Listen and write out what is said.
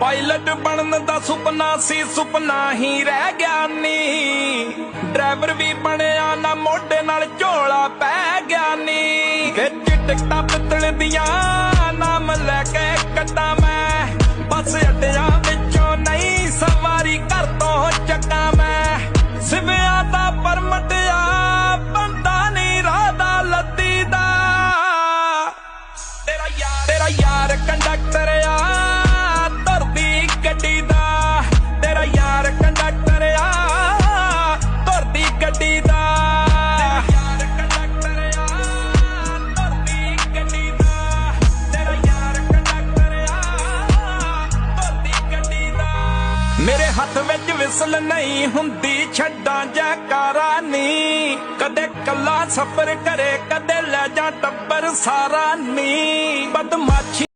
Pilot ਬਣਨ ਦਾ ਸੁਪਨਾ ਸੀ, ਸੁਪਨਾ ਹੀ ਰਹਿ ਗਿਆ ਨੀ। ਡਰਾਈਵਰ ਵੀ ਬਣਿਆ ਨਾ ਮੋਢੇ ਨਾਲ ਝੋਲਾ ਪੈ ਗਿਆ ਨੀ। ਵਿੱਚ ਟਿਕਟਾਂ ਪਿੱਤਲ ਦੀਆਂ ਗੱਡੀ ਦਾ ਮੇਰੇ ਹੱਥ ਵਿੱਚ ਵਿਸਲ ਨਹੀਂ ਹੁੰਦੀ, ਛੱਡਾਂ ਜਾਂ ਕਾਰਾ ਨੀ। ਕਦੇ ਕੱਲਾ ਸਫ਼ਰ ਕਰੇ, ਕਦੇ ਲੈ ਜਾ ਟੱਬਰ ਸਾਰਾ ਨੀ। ਬਦਮਾਸ਼ੀ